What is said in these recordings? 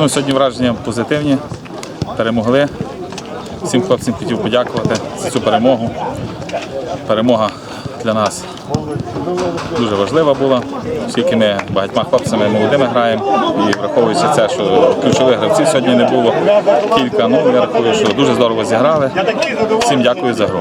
Ну, сьогодні враження позитивні. Перемогли. Всім хлопцям хотів подякувати за цю перемогу. Перемога для нас дуже важлива була, оскільки ми багатьма хлопцями молодими граємо. І враховуючи це, що ключових гравців сьогодні не було кілька. Ну я рахую, що дуже здорово зіграли. Всім дякую за гру.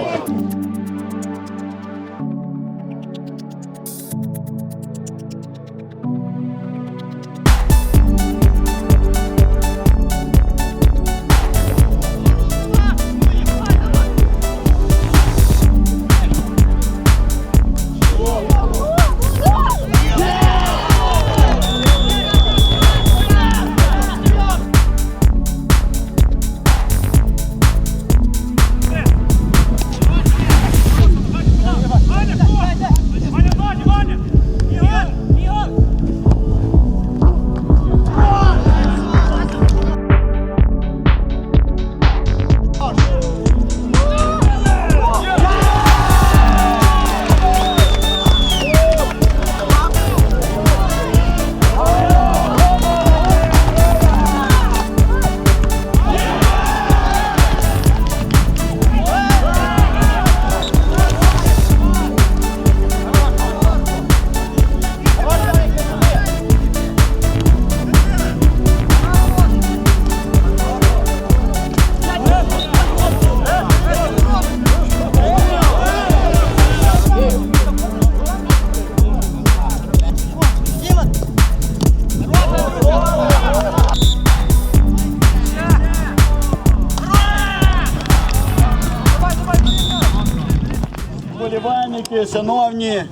Вболівальники, шановні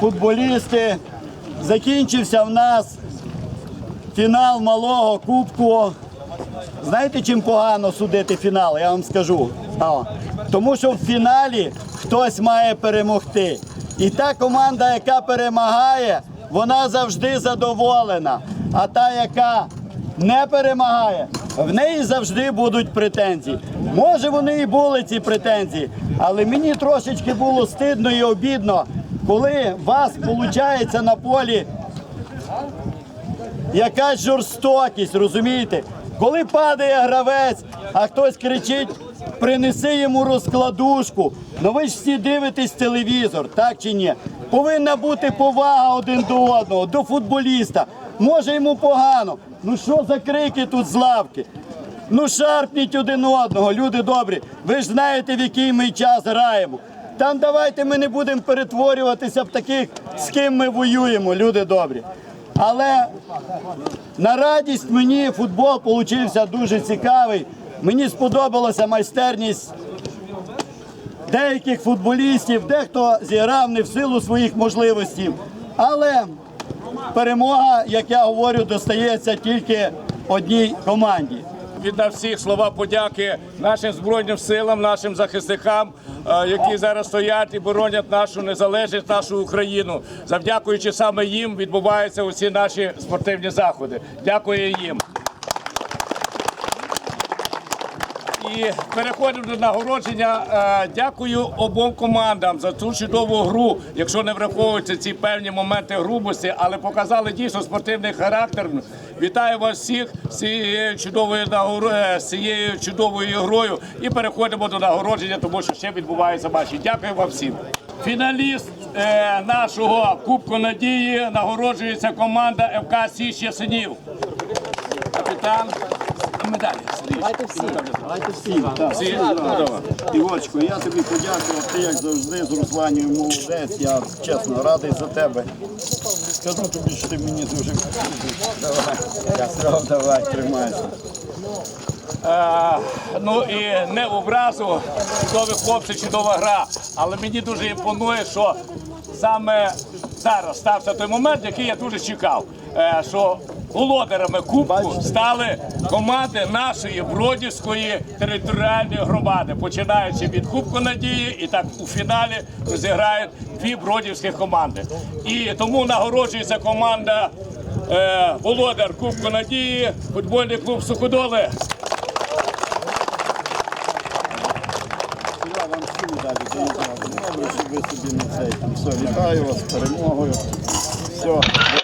футболісти, закінчився в нас фінал малого кубку. Знаєте, чим погано судити фінал? Я вам скажу. А, Тому що в фіналі хтось має перемогти. І та команда, яка перемагає, вона завжди задоволена. А та, яка не перемагає, в неї завжди будуть претензії. Може, вони і були ці претензії, але мені трошечки було стидно і обідно, коли вас виходить на полі якась жорстокість, розумієте? Коли падає гравець, а хтось кричить, принеси йому розкладушку. Ну ви ж всі дивитесь телевізор, так чи ні? Повинна бути повага один до одного, до футболіста. Може йому погано. Ну що за крики тут з лавки? Ну шарпніть один одного, люди добрі. Ви ж знаєте, в який ми час граємо. Там давайте ми не будемо перетворюватися в таких, з ким ми воюємо, люди добрі. Але на радість мені футбол получився дуже цікавий. Мені сподобалася майстерність деяких футболістів, дехто зіграв не в силу своїх можливостей. Але перемога, як я говорю, достається тільки одній команді. від на всіх слова подяки нашим збройним силам, нашим захисникам, е, які зараз стоять і боронять нашу незалежність, нашу Україну. Завдякуючи саме їм, відбуваються усі наші спортивні заходи. Дякую їм. І переходимо до нагородження. Е, Дякую обом командам за цю чудову гру. Якщо не враховуються ці певні моменти грубості, але показали дійсно спортивний характер. Вітаю вас всіх з цією чудовою е, з цією чудовою грою. І переходимо до нагородження, тому що ще відбуваються матчі. Дякую вам всім. Фіналіст е, нашого Кубку Надії нагороджується команда ФК Січ Ясенів. Капітан. Медалі. Давайте всі. Давайте всі. Всі? Чудово. Івочко, я тобі подякував. Ти як завжди з Русланів молодець. Я чесно радий за тебе. Скажу тобі, що ти мені дуже давай. Я давай, тримайся. Е, ну і не образу, чудові хлопці, чудова гра. Але мені дуже імпонує, що саме зараз стався той момент, який я дуже чекав. е, що володарами кубку стали команди нашої Бродівської територіальної громади, починаючи від Кубку Надії, і так у фіналі розіграють дві бродівські команди. І тому нагороджується команда е, володар Кубку Надії, футбольний клуб Суходоли. Добре, щоб ви собі на цей все. Вітаю вас з перемогою. Все.